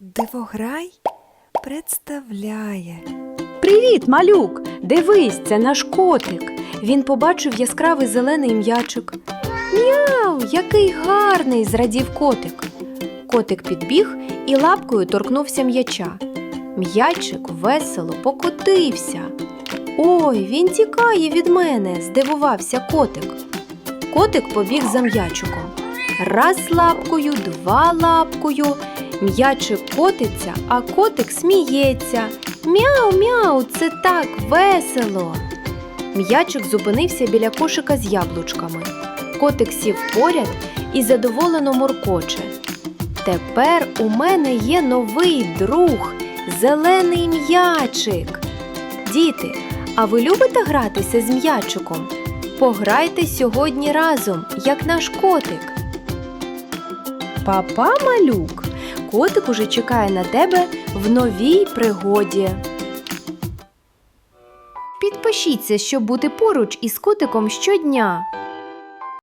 Дивограй представляє. Привіт, малюк! Дивись, це наш котик. Він побачив яскравий зелений м'ячик. Мяу, який гарний! зрадів котик. Котик підбіг і лапкою торкнувся м'яча. М'ячик весело покотився. Ой, він тікає від мене, здивувався котик. Котик побіг за м'ячиком. Раз лапкою, два лапкою. М'ячик котиться, а котик сміється. Мяу, мяу, це так весело. М'ячик зупинився біля кошика з яблучками. Котик сів поряд і задоволено моркоче. Тепер у мене є новий друг зелений м'ячик. Діти, а ви любите гратися з м'ячиком? Пограйте сьогодні разом, як наш котик. Папа малюк, котик уже чекає на тебе в новій пригоді. Підпишіться, щоб бути поруч із котиком щодня.